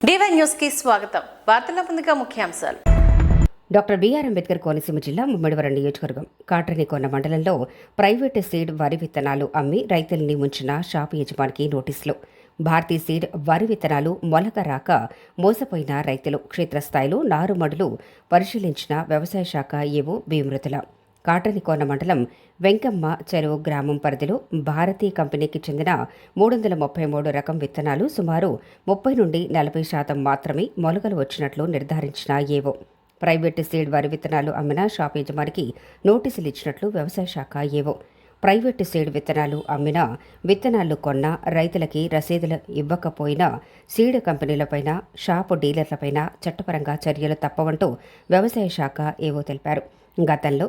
DY న్యూస్కి స్వాగతం. వార్తల ముందుగా ముఖ్యాంశాలు. డాక్టర్ బీఆర్ అంబేద్కర్ కోనసీమ జిల్లా ముమ్మడివరం నియోజకవర్గం కాట్రనికొండ మండలంలో ప్రైవేటు సీడ్ వరి విత్తనాలు అమ్మి రైతుల్ని ముంచిన షాపు యజమానికి నోటీసులు. భారతీ సీడ్ వరి విత్తనాలు మొలక రాక మోసపోయిన రైతులు క్షేత్రస్థాయిలో నారుమడులు పరిశీలించిన వ్యవసాయ శాఖ ఏవో భీమృతుల కాటలికోన మండలం వెంకమ్మ చెరువు గ్రామం పరిధిలో భారతీ కంపెనీకి చెందిన మూడు వందల ముప్పై మూడు రకం విత్తనాలు సుమారు ముప్పై నుండి నలభై శాతం మాత్రమే మొలకలు వచ్చినట్లు నిర్ధారించిన ఏవో ప్రైవేటు సీడ్ వరి విత్తనాలు అమ్మిన షాప్ యజమానికి నోటీసులు ఇచ్చినట్లు వ్యవసాయ శాఖ ఏవో ప్రైవేటు సీడ్ విత్తనాలు అమ్మిన విత్తనాలు కొన్న రైతులకి రసీదులు ఇవ్వకపోయినా సీడ్ కంపెనీలపైన షాపు డీలర్లపైన చట్టపరంగా చర్యలు తప్పవంటూ వ్యవసాయ శాఖ ఏవో తెలిపారు. గతంలో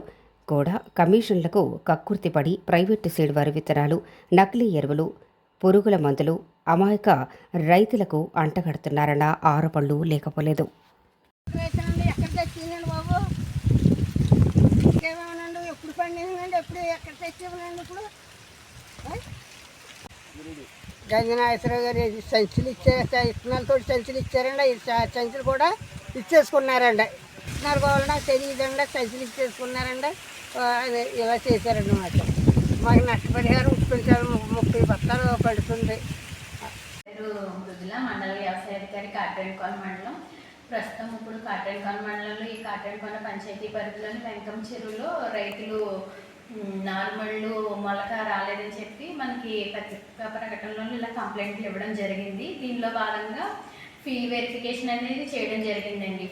కూడా కమిషన్లకు కక్కుర్తిపడి ప్రైవేటు సీడ్ వరి విత్తనాలు నకిలీ ఎరువులు పురుగుల మందులు అమాయక రైతులకు అంటగడుతున్నారన్న ఆరోపణలు లేకపోలేదు. వేసానండి ఎక్కడ బాబు ఎప్పుడు ఎప్పుడు ఎక్కడ గారు సంచులు ఇచ్చే ఇత్తనాలతో సంచులు ఇచ్చారండి. సంచులు కూడా ఇచ్చేసుకున్నారండి. ఇత్తనాలు కావాలన్నా తెలియదండి సంచులు చేసుకున్నారండి. అదే ఇలా చేశారన్నమాట. మాకు మాకు నష్టపరిహారం ఇప్పించారు ముప్పై బత్తాలు పడుతుంది. పేరు మృదుల మండల వ్యవసాయ అధికారి కాట్రేనికోన మండలం. ప్రస్తుతం ఇప్పుడు కాట్రేనికోన మండలంలో ఈ కాట్రేనికోన పంచాయతీ పరిధిలోని వెంకం చెరువులో రైతులు నార్మళ్ళు మొలక రాలేదని చెప్పి మనకి పత్రికా ప్రకటనలో ఇలా కంప్లైంట్లు ఇవ్వడం జరిగింది. దీనిలో భాగంగా ఫీల్డ్ వెరిఫికేషన్ అనేది చేయడం జరిగిందండి.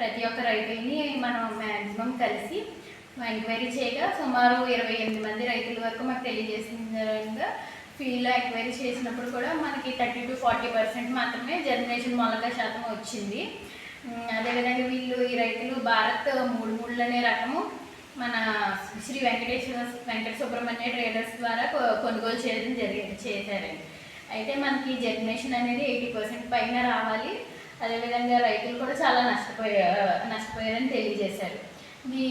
ప్రతి ఒక్క రైతుల్ని మనం మ్యాక్సిమం కలిసి ఎంక్వైరీ చేయగా సుమారు ఇరవై ఎనిమిది మంది రైతుల వరకు మాకు తెలియజేసిన విధంగా ఫీల్డ్లో ఎంక్వైరీ చేసినప్పుడు కూడా మనకి థర్టీ టు ఫార్టీ పర్సెంట్ మాత్రమే జనరేషన్ మొలక శాతం వచ్చింది. అదేవిధంగా వీళ్ళు ఈ రైతులు భారత్ మూడు మూడు అనే రకము మన శ్రీ వెంకటేశ్వర వెంకట సుబ్రహ్మణ్య ట్రేడర్స్ ద్వారా కొనుగోలు చేయడం జరిగి చేశారండి. అయితే మనకి జనరేషన్ అనేది ఎయిటీ పర్సెంట్ పైన రావాలి. అదేవిధంగా రైతులు కూడా చాలా నష్టపోయా నష్టపోయారని తెలియజేశారు. ఈ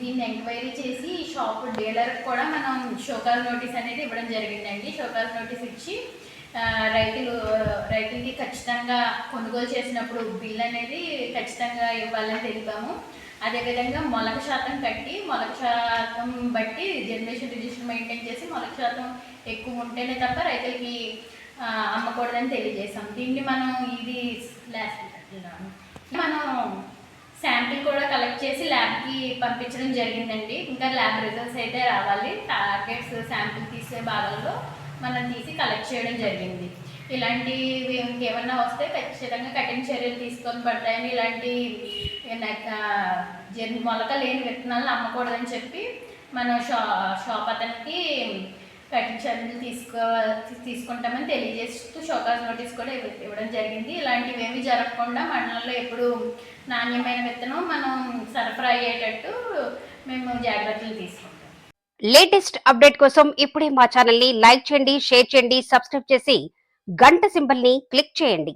దీన్ని ఎంక్వైరీ చేసి షాప్ డీలర్కి కూడా మనం షోకాల్ నోటీస్ అనేది ఇవ్వడం జరిగిందండి. షోకాల్ నోటీస్ ఇచ్చి రైతులు రైతులకి ఖచ్చితంగా కొనుగోలు చేసినప్పుడు బిల్ అనేది ఖచ్చితంగా ఇవ్వాలని తెలిపాము. అదేవిధంగా మొలక శాతం కట్టి మొలక శాతం బట్టి జనరేషన్ రిజిస్టర్ మెయింటైన్ చేసి మొలక శాతం ఎక్కువ ఉంటేనే తప్ప రైతులకి అమ్మకూడదని తెలియజేసాం దీన్ని మనం ఇది లాస్ట్ మనం శాంపిల్ కూడా కలెక్ట్ చేసి ల్యాబ్కి పంపించడం జరిగిందండి. ఇంకా ల్యాబ్ రిజల్ట్స్ అయితే రావాలి. టార్గెట్స్ శాంపిల్ తీసే భాగంలో మనం తీసి కలెక్ట్ చేయడం జరిగింది. ఇలాంటివి ఇంకేమన్నా వస్తే ఖచ్చితంగా కఠిన చర్యలు తీసుకొని పడతాయని ఇలాంటి ఆ, జన్ మొలక లేని విత్తనాలను అమ్మకూడదని చెప్పి మనం షా షాప్ అతనికి కఠిన చర్యలు తీసుకో తీసుకుంటామని తెలియజేస్తూ షోకాజ్ నోటీస్ కూడా ఇవ్వడం జరిగింది. ఇలాంటివి ఏమి జరగకుండా మండలంలో ఎప్పుడు నాణ్యమైన విత్తనం మనం సరఫరా అయ్యేటట్టు మేము జాగ్రత్తలు తీసుకుంటాం. లేటెస్ట్ అప్డేట్ కోసం ఇప్పుడే మా ఛానల్ని లైక్ చేయండి షేర్ చేయండి సబ్స్క్రైబ్ చేసి గంట సింబల్ని క్లిక్ చేయండి.